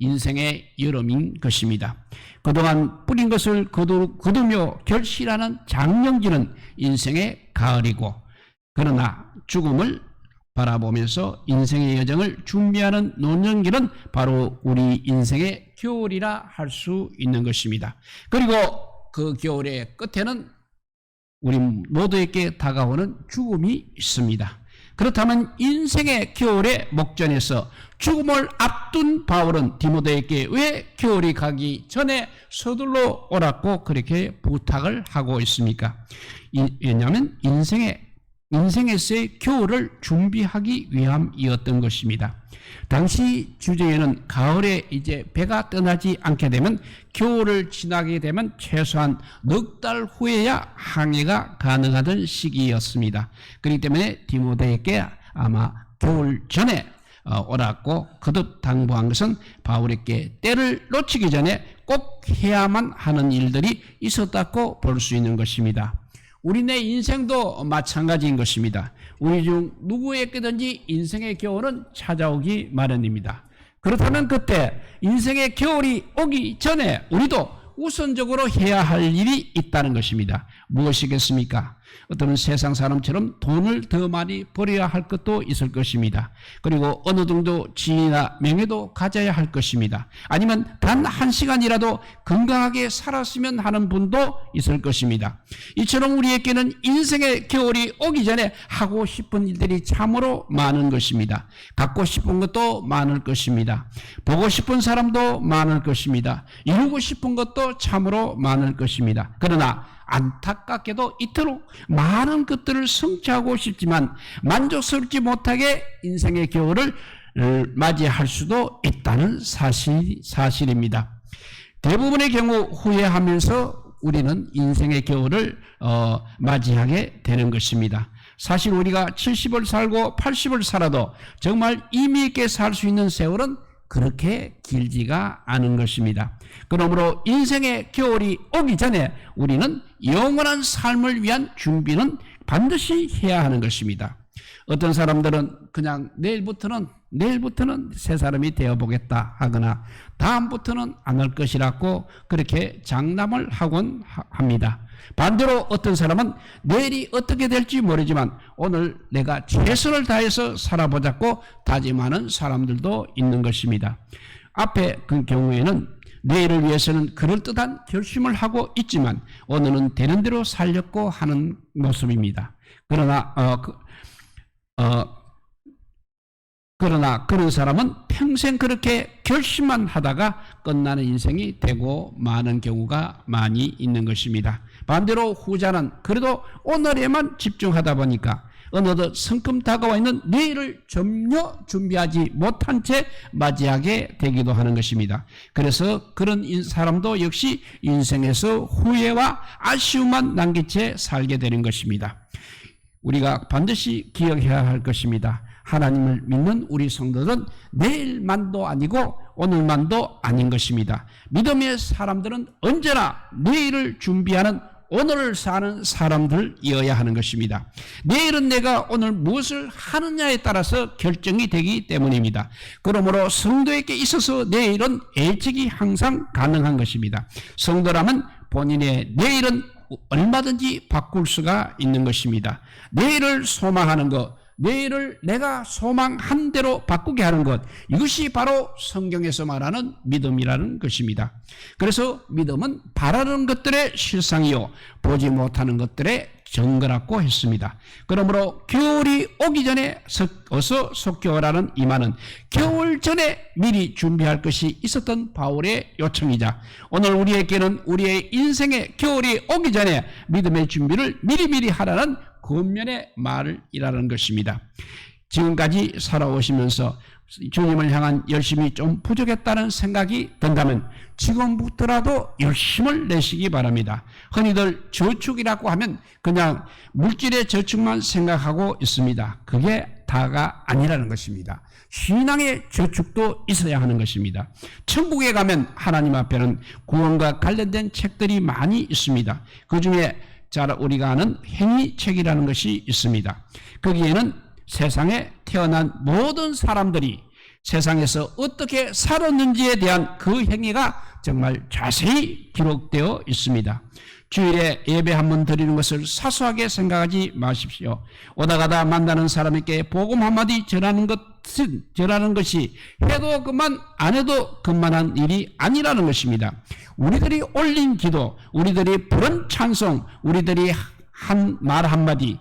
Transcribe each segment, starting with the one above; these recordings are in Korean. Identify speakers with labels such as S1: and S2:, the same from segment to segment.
S1: 인생의 여름인 것입니다. 그동안 뿌린 것을 거두, 거두며 결실하는 장영기는 인생의 가을이고 그러나 죽음을 바라보면서 인생의 여정을 준비하는 노년기는 바로 우리 인생의 겨울이라 할 수 있는 것입니다. 그리고 그 겨울의 끝에는 우리 모두에게 다가오는 죽음이 있습니다. 그렇다면 인생의 겨울의 목전에서 죽음을 앞둔 바울은 디모데에게 왜 겨울이 가기 전에 서둘러 오라고 그렇게 부탁을 하고 있습니까? 이- 왜냐하면 인생의 인생에서의 겨울을 준비하기 위함이었던 것입니다. 당시 주제에는 가을에 이제 배가 떠나지 않게 되면 겨울을 지나게 되면 최소한 넉 달 후에야 항해가 가능하던 시기였습니다. 그렇기 때문에 디모데에게 아마 겨울 전에 어, 오라고 거듭 당부한 것은 바울에게 때를 놓치기 전에 꼭 해야만 하는 일들이 있었다고 볼 수 있는 것입니다. 우리네 인생도 마찬가지인 것입니다. 우리 중 누구에게든지 인생의 겨울은 찾아오기 마련입니다. 그렇다면 그때 인생의 겨울이 오기 전에 우리도 우선적으로 해야 할 일이 있다는 것입니다. 무엇이겠습니까? 어떤 세상 사람처럼 돈을 더 많이 벌어야 할 것도 있을 것입니다. 그리고 어느 정도 지위나 명예도 가져야 할 것입니다. 아니면 단 한 시간이라도 건강하게 살았으면 하는 분도 있을 것입니다. 이처럼 우리에게는 인생의 겨울이 오기 전에 하고 싶은 일들이 참으로 많은 것입니다. 갖고 싶은 것도 많을 것입니다. 보고 싶은 사람도 많을 것입니다. 이루고 싶은 것도 참으로 많을 것입니다. 그러나 안타깝게도 이토록 많은 것들을 성취하고 싶지만 만족스럽지 못하게 인생의 겨울을 어, 맞이할 수도 있다는 사실, 사실입니다. 대부분의 경우 후회하면서 우리는 인생의 겨울을 어, 맞이하게 되는 것입니다. 사실 우리가 70을 살고 80을 살아도 정말 의미 있게 살 수 있는 세월은 그렇게 길지가 않은 것입니다. 그러므로 인생의 겨울이 오기 전에 우리는 영원한 삶을 위한 준비는 반드시 해야 하는 것입니다. 어떤 사람들은 그냥 내일부터는 내일부터는 새 사람이 되어 보겠다 하거나 다음부터는 안 할 것이라고 그렇게 장담을 하곤 하- 합니다. 반대로 어떤 사람은 내일이 어떻게 될지 모르지만 오늘 내가 최선을 다해서 살아보자고 다짐하는 사람들도 있는 것입니다. 앞에 그 경우에는 내일을 위해서는 그럴듯한 결심을 하고 있지만 오늘은 되는 대로 살려고 하는 모습입니다. 그러나 어, 그, 어, 그러나 그런 사람은 평생 그렇게 결심만 하다가 끝나는 인생이 되고 많은 경우가 많이 있는 것입니다. 반대로 후자는 그래도 오늘에만 집중하다 보니까 어느덧 성큼 다가와 있는 내일을 전혀 준비하지 못한 채 맞이하게 되기도 하는 것입니다. 그래서 그런 인- 사람도 역시 인생에서 후회와 아쉬움만 남긴 채 살게 되는 것입니다. 우리가 반드시 기억해야 할 것입니다. 하나님을 믿는 우리 성도들은 내일만도 아니고 오늘만도 아닌 것입니다. 믿음의 사람들은 언제나 내일을 준비하는 오늘을 사는 사람들이어야 하는 것입니다. 내일은 내가 오늘 무엇을 하느냐에 따라서 결정이 되기 때문입니다. 그러므로 성도에게 있어서 내일은 예측이 항상 가능한 것입니다. 성도라면 본인의 내일은 얼마든지 바꿀 수가 있는 것입니다. 내일을 소망하는 것, 내일을 내가 소망한 대로 바꾸게 하는 것, 이것이 바로 성경에서 말하는 믿음이라는 것입니다. 그래서 믿음은 바라는 것들의 실상이요, 보지 못하는 것들의 증거라고 했습니다. 그러므로 겨울이 오기 전에 석- 어서 속겨라는 이 말은 겨울 전에 미리 준비할 것이 있었던 바울의 요청이자 오늘 우리에게는 우리의 인생의 겨울이 오기 전에 믿음의 준비를 미리미리 하라는 권면의 말이라는 것입니다. 지금까지 살아오시면서 주님을 향한 열심이 좀 부족했다는 생각이 든다면 지금부터라도 열심을 내시기 바랍니다. 흔히들 저축이라고 하면 그냥 물질의 저축만 생각하고 있습니다. 그게 다가 아니라는 것입니다. 신앙의 저축도 있어야 하는 것입니다. 천국에 가면 하나님 앞에는 구원과 관련된 책들이 많이 있습니다. 그 중에 잘 우리가 아는 행위책이라는 것이 있습니다. 거기에는 세상에 태어난 모든 사람들이 세상에서 어떻게 살았는지에 대한 그 행위가 정말 자세히 기록되어 있습니다. 주일에 예배 한 번 드리는 것을 사소하게 생각하지 마십시오. 오다 가다 만나는 사람에게 복음 한마디 전하는 것은, 전하는 것이 해도 그만, 안 해도 그만한 일이 아니라는 것입니다. 우리들이 올린 기도, 우리들이 부른 찬송, 우리들이 한 말 한마디,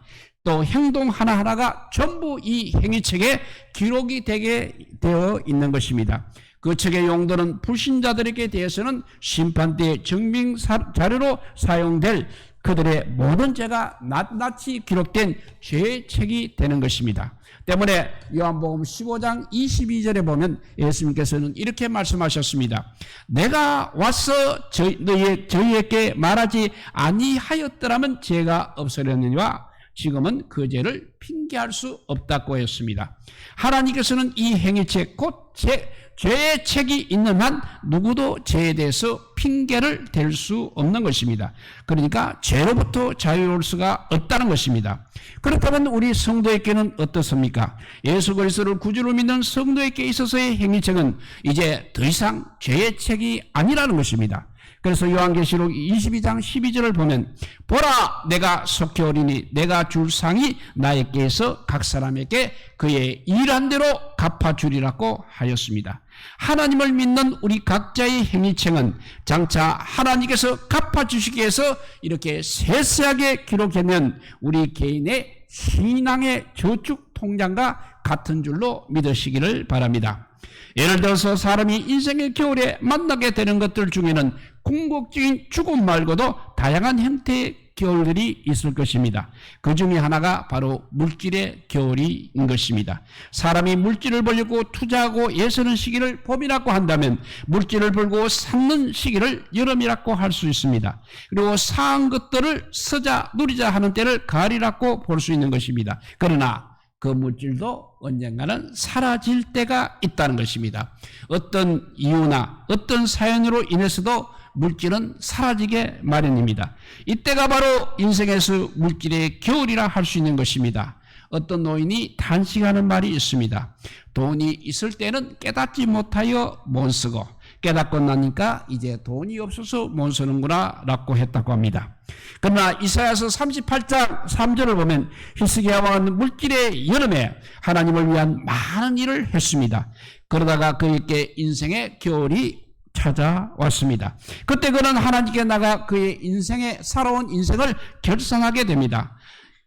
S1: 또 행동 하나하나가 전부 이 행위책에 기록이 되게 되어 있는 것입니다. 그 책의 용도는 불신자들에게 대해서는 심판 때 증빙 자료로 사용될 그들의 모든 죄가 낱낱이 기록된 죄의 책이 되는 것입니다. 때문에 요한복음 15장 22절에 보면 예수님께서는 이렇게 말씀하셨습니다. 내가 와서 저희, 너희, 저희에게 말하지 아니하였더라면 죄가 없으려느니와 지금은 그 죄를 핑계할 수 없다고 했습니다. 하나님께서는 이 행위책 곧 죄, 죄의 책이 있는 한 누구도 죄에 대해서 핑계를 댈 수 없는 것입니다. 그러니까 죄로부터 자유로울 수가 없다는 것입니다. 그렇다면 우리 성도에게는 어떻습니까? 예수 그리스도를 구주로 믿는 성도에게 있어서의 행위책은 이제 더 이상 죄의 책이 아니라는 것입니다. 그래서 요한계시록 22장 12절을 보면 보라 내가 속히 어리니 내가 줄 상이 나에게서 각 사람에게 그의 일한 대로 갚아주리라고 하였습니다. 하나님을 믿는 우리 각자의 행위책은 장차 하나님께서 갚아주시기 위해서 이렇게 세세하게 기록하면 우리 개인의 신앙의 저축 통장과 같은 줄로 믿으시기를 바랍니다. 예를 들어서 사람이 인생의 겨울에 만나게 되는 것들 중에는 궁극적인 죽음 말고도 다양한 형태의 겨울들이 있을 것입니다. 그 중에 하나가 바로 물질의 겨울인 것입니다. 사람이 물질을 벌려고 투자하고 예서는 시기를 봄이라고 한다면 물질을 벌고 샀는 시기를 여름이라고 할 수 있습니다. 그리고 사한 것들을 쓰자 누리자 하는 때를 가을이라고 볼 수 있는 것입니다. 그러나 그 물질도 언젠가는 사라질 때가 있다는 것입니다. 어떤 이유나 어떤 사연으로 인해서도 물질은 사라지게 마련입니다. 이때가 바로 인생에서 물질의 겨울이라 할 수 있는 것입니다. 어떤 노인이 단식하는 말이 있습니다. 돈이 있을 때는 깨닫지 못하여 못 쓰고 깨닫고 나니까 이제 돈이 없어서 못 쓰는구나 라고 했다고 합니다. 그러나 이사야서 38장 3절을 보면 히스기야 왕은 물질의 여름에 하나님을 위한 많은 일을 했습니다. 그러다가 그에게 인생의 겨울이 찾아왔습니다. 그때 그는 하나님께 나가 그의 인생에 살아온 인생을 결산하게 됩니다.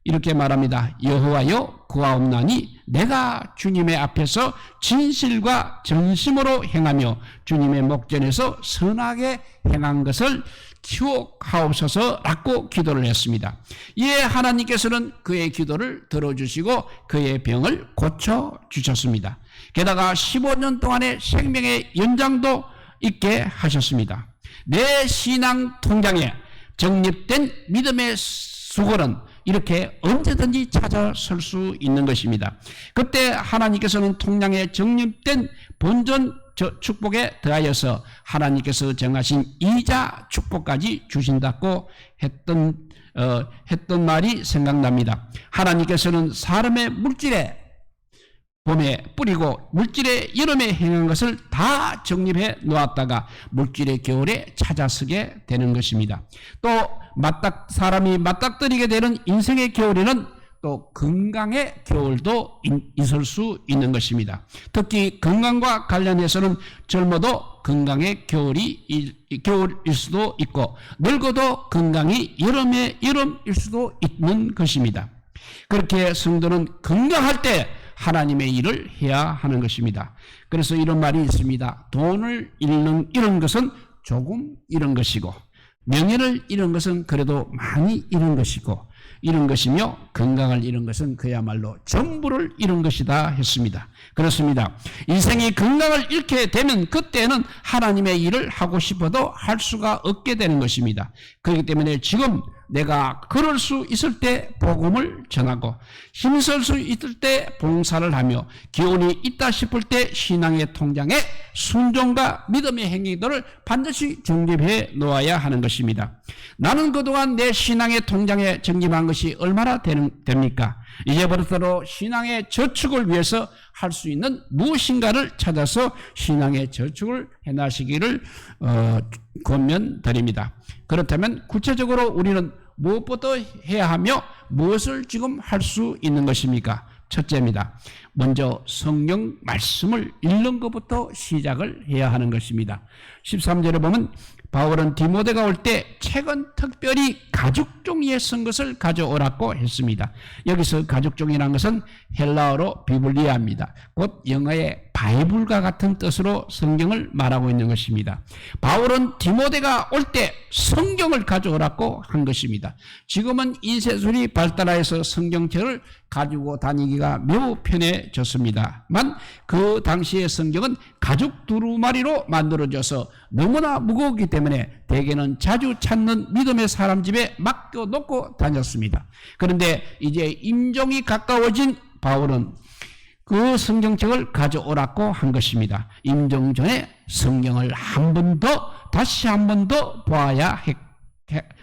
S1: 이렇게 말합니다. 여호와여 구하옵나니 내가 주님의 앞에서 진실과 전심으로 행하며 주님의 목전에서 선하게 행한 것을 기억하옵소서라고 기도를 했습니다. 이에 하나님께서는 그의 기도를 들어주시고 그의 병을 고쳐 주셨습니다. 게다가 15년 동안의 생명의 연장도 있게 하셨습니다. 내 신앙 통장에 정립된 믿음의 수고는 이렇게 언제든지 찾아설 수 있는 것입니다. 그때 하나님께서는 통장에 정립된 본전 축복에 더하여서 하나님께서 정하신 이자 축복까지 주신다고 했던 어, 했던 말이 생각납니다. 하나님께서는 사람의 물질에 봄에 뿌리고 물질의 여름에 행한 것을 다 정립해 놓았다가 물질의 겨울에 찾아서게 되는 것입니다. 또 맞닥 사람이 맞닥뜨리게 되는 인생의 겨울에는 또 건강의 겨울도 있을 수 있는 것입니다. 특히 건강과 관련해서는 젊어도 건강의 겨울이 겨울일 수도 있고 늙어도 건강이 여름의 여름일 수도 있는 것입니다. 그렇게 성도는 건강할 때 하나님의 일을 해야 하는 것입니다. 그래서 이런 말이 있습니다. 돈을 잃는 이런 것은 조금 잃은 것이고 명예를 잃은 것은 그래도 많이 잃은 것이고 잃은 것이며 건강을 잃은 것은 그야말로 전부를 잃은 것이다 했습니다. 그렇습니다. 인생이 건강을 잃게 되면 그때는 하나님의 일을 하고 싶어도 할 수가 없게 되는 것입니다. 그렇기 때문에 지금 내가 그럴 수 있을 때 복음을 전하고 힘쓸 수 있을 때 봉사를 하며 기운이 있다 싶을 때 신앙의 통장에 순종과 믿음의 행위들을 반드시 정립해 놓아야 하는 것입니다. 나는 그동안 내 신앙의 통장에 정립한 것이 얼마나 되는, 됩니까? 이제부터 신앙의 저축을 위해서 할 수 있는 무엇인가를 찾아서 신앙의 저축을 해나시기를 어, 권면드립니다. 그렇다면 구체적으로 우리는 무엇부터 해야 하며 무엇을 지금 할 수 있는 것입니까? 첫째입니다. 먼저 성경 말씀을 읽는 것부터 시작을 해야 하는 것입니다. 13절에 보면 바울은 디모데가 올 때 책은 특별히 가죽 종이에 쓴 것을 가져오라고 했습니다. 여기서 가죽 종이라는 것은 헬라어로 비블리아입니다. 곧 영어의 바이블과 같은 뜻으로 성경을 말하고 있는 것입니다. 바울은 디모데가 올 때 성경을 가져오라고 한 것입니다. 지금은 인쇄술이 발달하여서 성경책을 가지고 다니기가 매우 편해졌습니다만 그 당시의 성경은 가죽 두루마리로 만들어져서 너무나 무거웠기 때문에 대개는 자주 찾는 믿음의 사람 집에 맡겨놓고 다녔습니다. 그런데 이제 임종이 가까워진 바울은 그 성경책을 가져오라고 한 것입니다. 임종 전에 성경을 한 번 더, 다시 한 번 더 보아야 했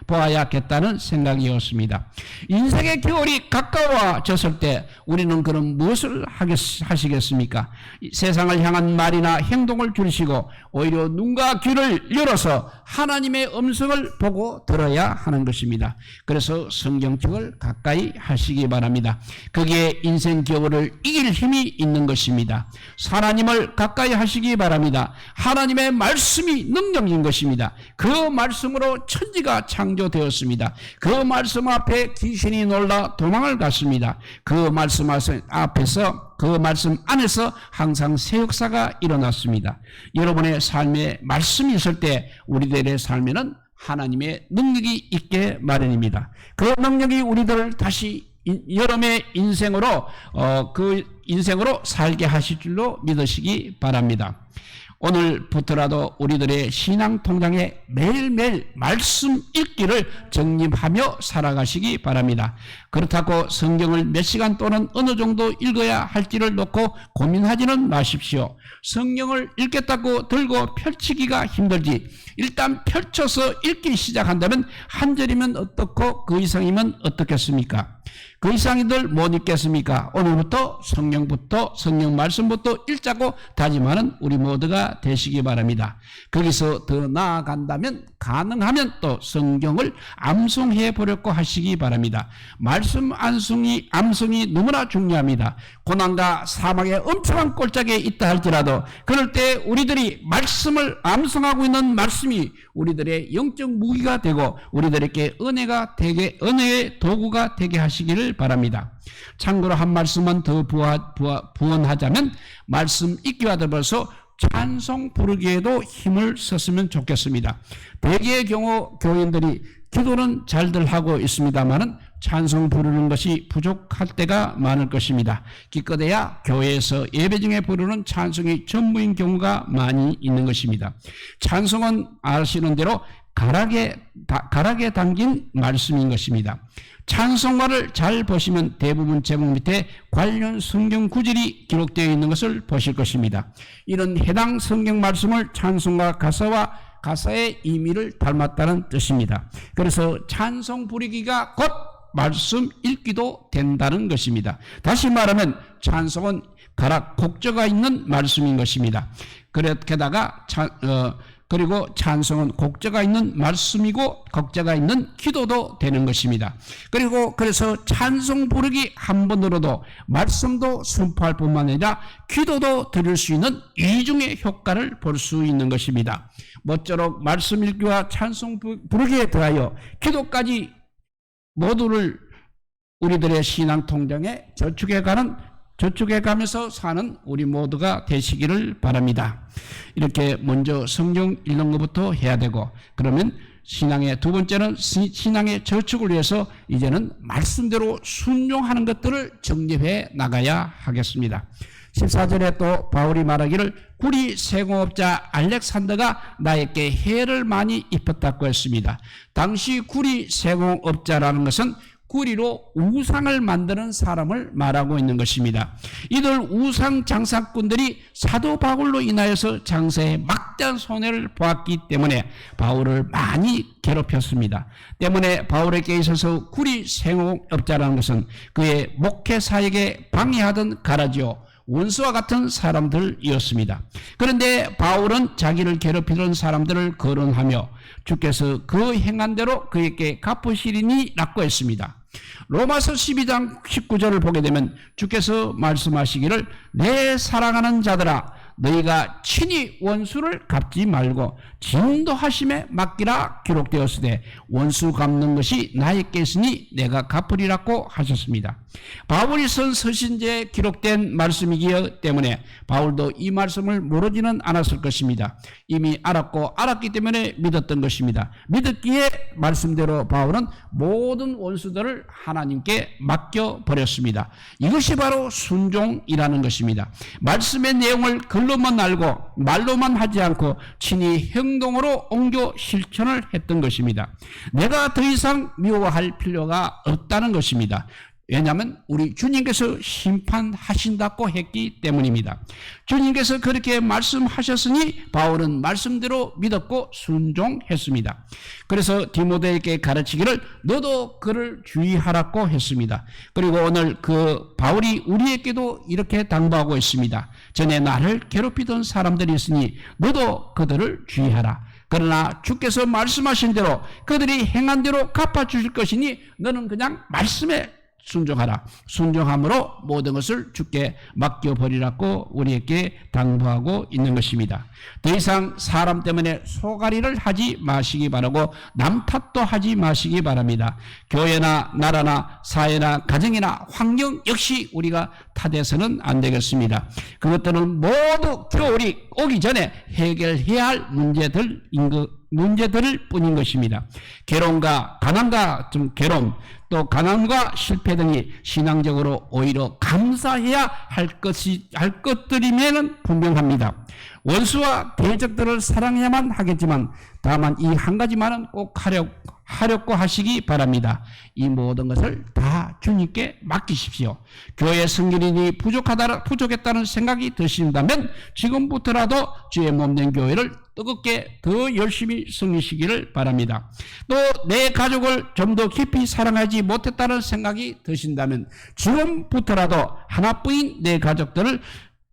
S1: 보아야겠다는 생각이었습니다. 인생의 겨울이 가까워졌을 때 우리는 그럼 무엇을 하시겠습니까? 세상을 향한 말이나 행동을 줄이시고 오히려 눈과 귀를 열어서 하나님의 음성을 보고 들어야 하는 것입니다. 그래서 성경책을 가까이 하시기 바랍니다. 그게 인생 겨울을 이길 힘이 있는 것입니다. 하나님을 가까이 하시기 바랍니다. 하나님의 말씀이 능력인 것입니다. 그 말씀으로 천지가 창조되었습니다. 그 말씀 앞에 귀신이 놀라 도망을 갔습니다. 그 말씀 앞에서 그 말씀 안에서 항상 새 역사가 일어났습니다. 여러분의 삶에 말씀이 있을 때 우리들의 삶에는 하나님의 능력이 있게 마련입니다. 그 능력이 우리들을 다시 여러분의 인생으로 어, 그 인생으로 살게 하실 줄로 믿으시기 바랍니다. 오늘부터라도 우리들의 신앙 통장에 매일매일 말씀 읽기를 정립하며 살아가시기 바랍니다. 그렇다고 성경을 몇 시간 또는 어느 정도 읽어야 할지를 놓고 고민하지는 마십시오. 성경을 읽겠다고 들고 펼치기가 힘들지. 일단 펼쳐서 읽기 시작한다면 한 절이면 어떻고 그 이상이면 어떻겠습니까? 그 이상이들 못 읽겠습니까? 오늘부터 성령부터 성령 말씀부터 읽자고 다짐하는 우리 모두가 되시기 바랍니다. 거기서 더 나아간다면 가능하면 또 성경을 암송해 보려고 하시기 바랍니다. 말씀 암송이 암송이 너무나 중요합니다. 고난과 사망의 엄청난 꼴짝에 있다 할지라도 그럴 때 우리들이 말씀을 암송하고 있는 말씀이 우리들의 영적 무기가 되고 우리들에게 은혜가 되게 은혜의 도구가 되게 하시 기를 바랍니다. 참고로 한 말씀만 더 부하, 부하, 부언하자면 말씀 읽기와 더불어서 찬송 부르기에도 힘을 썼으면 좋겠습니다. 대개의 경우 교인들이 기도는 잘들 하고 있습니다만은 찬송 부르는 것이 부족할 때가 많을 것입니다. 기껏해야 교회에서 예배 중에 부르는 찬송이 전부인 경우가 많이 있는 것입니다. 찬송은 아시는 대로 가락에, 가락에 담긴 말씀인 것입니다. 찬송가를 잘 보시면 대부분 제목 밑에 관련 성경 구절이 기록되어 있는 것을 보실 것입니다. 이런 해당 성경 말씀을 찬송가 가사와 가사의 의미를 닮았다는 뜻입니다. 그래서 찬송 부리기가 곧 말씀 읽기도 된다는 것입니다. 다시 말하면 찬송은 가락 곡조가 있는 말씀인 것입니다. 그렇게다가 어, 그리고 찬송은 곡자가 있는 말씀이고 곡자가 있는 기도도 되는 것입니다. 그리고 그래서 찬송 부르기 한 번으로도 말씀도 선포할 뿐만 아니라 기도도 드릴 수 있는 이중의 효과를 볼 수 있는 것입니다. 모쪼록 말씀 읽기와 찬송 부르기에 더하여 기도까지 모두를 우리들의 신앙 통장에 저축해 가는 저쪽에 가면서 사는 우리 모두가 되시기를 바랍니다. 이렇게 먼저 성경 읽는 것부터 해야 되고 그러면 신앙의 두 번째는 신앙의 저축을 위해서 이제는 말씀대로 순종하는 것들을 정립해 나가야 하겠습니다. 14절에 또 바울이 말하기를 구리 세공업자 알렉산더가 나에게 해를 많이 입혔다고 했습니다. 당시 구리 세공업자라는 것은 구리로 우상을 만드는 사람을 말하고 있는 것입니다. 이들 우상 장사꾼들이 사도 바울로 인하여서 장사에 막대한 손해를 보았기 때문에 바울을 많이 괴롭혔습니다. 때문에 바울에게 있어서 구리 생업자라는 것은 그의 목회 사역에 방해하던 가라지요. 원수와 같은 사람들이었습니다. 그런데 바울은 자기를 괴롭히던 사람들을 거론하며 주께서 그 행한 대로 그에게 갚으시리니 라고 했습니다. 로마서 12장 19절을 보게 되면 주께서 말씀하시기를 내 사랑하는 자들아 너희가 친히 원수를 갚지 말고 진도하심에 맡기라 기록되었으되 원수 갚는 것이 나에게 있으니 내가 갚으리라고 하셨습니다. 바울이 쓴 서신제에 기록된 말씀이기 때문에 바울도 이 말씀을 모르지는 않았을 것입니다. 이미 알았고 알았기 때문에 믿었던 것입니다. 믿었기에 말씀대로 바울은 모든 원수들을 하나님께 맡겨 버렸습니다. 이것이 바로 순종이라는 것입니다. 말씀의 내용을 글로만 알고 말로만 하지 않고 친히 행동으로 옮겨 실천을 했던 것입니다. 내가 더 이상 미워할 필요가 없다는 것입니다. 왜냐하면 우리 주님께서 심판하신다고 했기 때문입니다. 주님께서 그렇게 말씀하셨으니 바울은 말씀대로 믿었고 순종했습니다. 그래서 디모데에게 가르치기를 너도 그를 주의하라고 했습니다. 그리고 오늘 그 바울이 우리에게도 이렇게 당부하고 있습니다. 전에 나를 괴롭히던 사람들이 있으니 너도 그들을 주의하라. 그러나 주께서 말씀하신 대로 그들이 행한 대로 갚아주실 것이니 너는 그냥 말씀에 순종하라. 순종함으로 모든 것을 주께 맡겨버리라고 우리에게 당부하고 있는 것입니다. 더 이상 사람 때문에 소가리를 하지 마시기 바라고 남 탓도 하지 마시기 바랍니다. 교회나 나라나 사회나 가정이나 환경 역시 우리가 탓해서는 안 되겠습니다. 그것들은 모두 겨울이 오기 전에 해결해야 할 문제들인 것 문제들을 뿐인 것입니다. 괴로움과 가난과 좀 괴로움, 또 가난과 실패 등이 신앙적으로 오히려 감사해야 할 것이 할 것들이면은 분명합니다. 원수와 대적들을 사랑해야만 하겠지만 다만 이 한 가지만은 꼭 하려 하려고 하시기 바랍니다. 이 모든 것을 다 주님께 맡기십시오. 교회 성결인이 부족하다 부족했다는 생각이 드신다면 지금부터라도 주의 몸 된 교회를 뜨겁게 더 열심히 섬기시기를 바랍니다. 또 내 가족을 좀 더 깊이 사랑하지 못했다는 생각이 드신다면 지금부터라도 하나뿐인 내 가족들을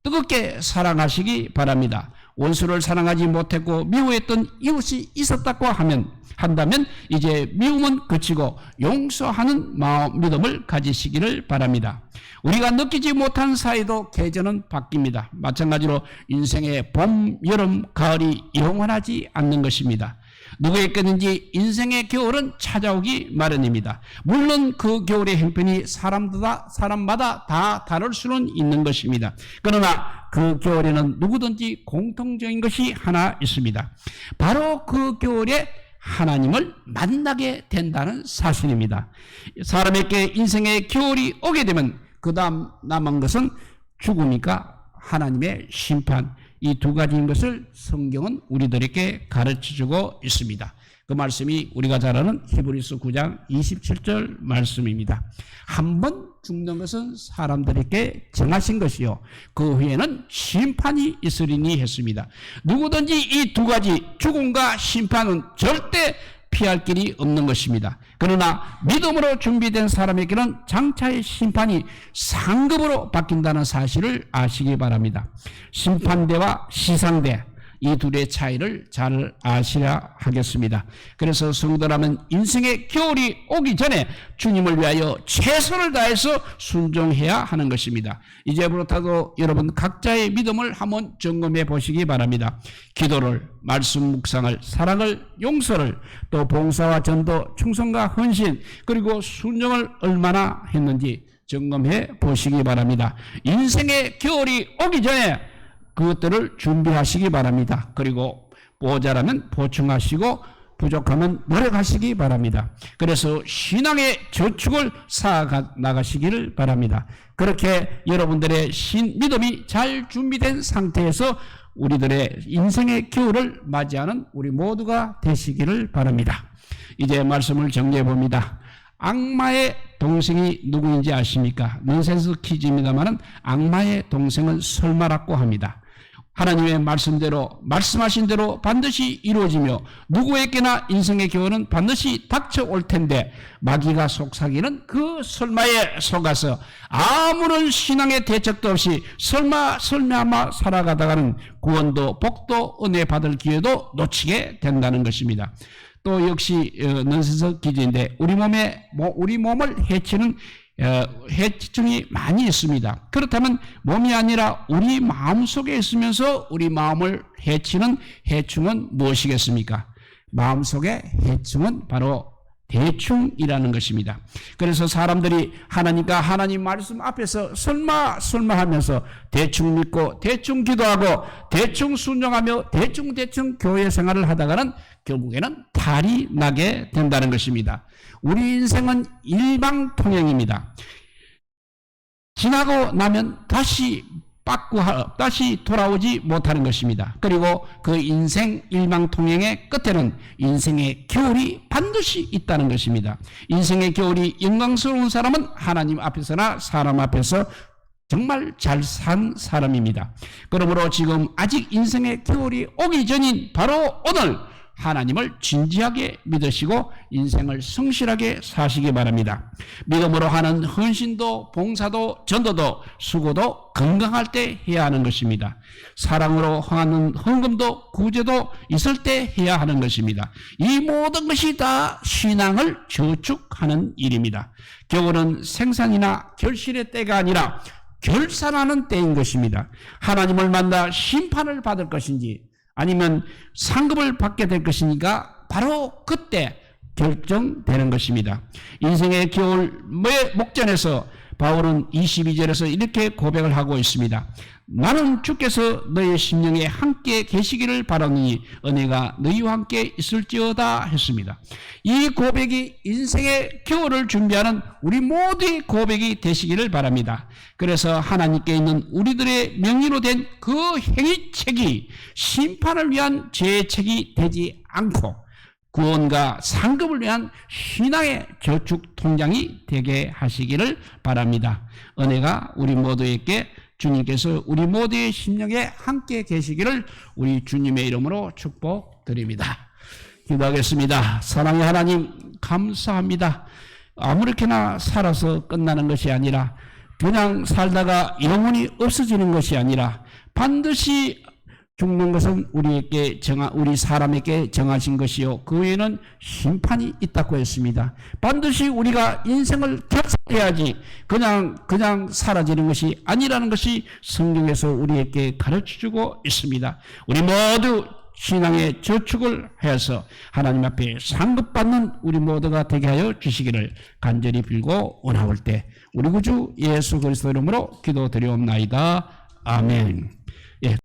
S1: 뜨겁게 사랑하시기 바랍니다. 원수를 사랑하지 못했고 미워했던 이웃이 있었다고 하면 한다면 이제 미움은 그치고 용서하는 마음 믿음을 가지시기를 바랍니다. 우리가 느끼지 못한 사이도 계절은 바뀝니다. 마찬가지로 인생의 봄, 여름, 가을이 영원하지 않는 것입니다. 누구에게든지 인생의 겨울은 찾아오기 마련입니다. 물론 그 겨울의 형편이 사람마다, 사람마다 다 다를 수는 있는 것입니다. 그러나 그 겨울에는 누구든지 공통적인 것이 하나 있습니다. 바로 그 겨울에 하나님을 만나게 된다는 사실입니다. 사람에게 인생의 겨울이 오게 되면 그 다음 남은 것은 죽음이니까 하나님의 심판, 이 두 가지인 것을 성경은 우리들에게 가르쳐 주고 있습니다. 그 말씀이 우리가 잘 아는 히브리서 9장 27절 말씀입니다. 한 번 죽는 것은 사람들에게 정하신 것이요. 그 후에는 심판이 있으리니 했습니다. 누구든지 이 두 가지 죽음과 심판은 절대 피할 길이 없는 것입니다. 그러나 믿음으로 준비된 사람에게는 장차의 심판이 상급으로 바뀐다는 사실을 아시기 바랍니다. 심판대와 시상대 이 둘의 차이를 잘 아시라 하겠습니다. 그래서 성도라면 인생의 겨울이 오기 전에 주님을 위하여 최선을 다해서 순종해야 하는 것입니다. 이제부터도 여러분 각자의 믿음을 한번 점검해 보시기 바랍니다. 기도를, 말씀 묵상을, 사랑을, 용서를, 또 봉사와 전도, 충성과 헌신, 그리고 순종을 얼마나 했는지 점검해 보시기 바랍니다. 인생의 겨울이 오기 전에 그것들을 준비하시기 바랍니다. 그리고 모자라면 보충하시고 부족하면 노력하시기 바랍니다. 그래서 신앙의 저축을 쌓아 나가시기를 바랍니다. 그렇게 여러분들의 신 믿음이 잘 준비된 상태에서 우리들의 인생의 겨울을 맞이하는 우리 모두가 되시기를 바랍니다. 이제 말씀을 정리해 봅니다. 악마의 동생이 누구인지 아십니까? 넌센스 퀴즈입니다만은 악마의 동생은 설마라고 합니다. 하나님의 말씀대로 말씀하신 대로 반드시 이루어지며 누구에게나 인생의 교훈은 반드시 닥쳐올 텐데 마귀가 속삭이는 그 설마에 속아서 아무런 신앙의 대책도 없이 설마 설마마 살아가다가는 구원도 복도 은혜 받을 기회도 놓치게 된다는 것입니다. 또 역시 어, 넌센스 기제인데 우리 몸에 뭐, 우리 몸을 해치는 어, 해치증이 많이 있습니다. 그렇다면 몸이 아니라 우리 마음 속에 있으면서 우리 마음을 해치는 해충은 무엇이겠습니까? 마음 속에 해충은 바로 대충이라는 것입니다. 그래서 사람들이 하나님과 하나님 말씀 앞에서 설마 설마 하면서 대충 믿고 대충 기도하고 대충 순종하며 대충 대충 교회 생활을 하다가는 결국에는 탈이 나게 된다는 것입니다. 우리 인생은 일방통행입니다. 지나고 나면 다시 빠꾸 다시 돌아오지 못하는 것입니다. 그리고 그 인생 일망통행의 끝에는 인생의 겨울이 반드시 있다는 것입니다. 인생의 겨울이 영광스러운 사람은 하나님 앞에서나 사람 앞에서 정말 잘 산 사람입니다. 그러므로 지금 아직 인생의 겨울이 오기 전인 바로 오늘 하나님을 진지하게 믿으시고 인생을 성실하게 사시기 바랍니다. 믿음으로 하는 헌신도 봉사도 전도도 수고도 건강할 때 해야 하는 것입니다. 사랑으로 하는 헌금도 구제도 있을 때 해야 하는 것입니다. 이 모든 것이 다 신앙을 저축하는 일입니다. 겨울은 생산이나 결실의 때가 아니라 결산하는 때인 것입니다. 하나님을 만나 심판을 받을 것인지 아니면 상급을 받게 될 것이니까 바로 그때 결정되는 것입니다. 인생의 겨울 목전에서 바울은 22절에서 이렇게 고백을 하고 있습니다. 나는 주께서 너의 심령에 함께 계시기를 바라니 은혜가 너희와 함께 있을지어다 했습니다. 이 고백이 인생의 겨울을 준비하는 우리 모두의 고백이 되시기를 바랍니다. 그래서 하나님께 있는 우리들의 명의로 된 그 행위책이 심판을 위한 죄책이 되지 않고 구원과 상급을 위한 신앙의 저축 통장이 되게 하시기를 바랍니다. 은혜가 우리 모두에게 주님께서 우리 모두의 심령에 함께 계시기를 우리 주님의 이름으로 축복드립니다. 기도하겠습니다. 사랑의 하나님 감사합니다. 아무렇게나 살아서 끝나는 것이 아니라 그냥 살다가 영혼이 없어지는 것이 아니라 반드시 죽는 것은 우리에게 정하, 우리 사람에게 정하신 것이요. 그 외에는 심판이 있다고 했습니다. 반드시 우리가 인생을 결정해야지 그냥, 그냥 사라지는 것이 아니라는 것이 성경에서 우리에게 가르쳐 주고 있습니다. 우리 모두 신앙의 저축을 해서 하나님 앞에 상급받는 우리 모두가 되게 하여 주시기를 간절히 빌고 원하올 때 우리 구주 예수 그리스도 이름으로 기도드리옵나이다. 아멘.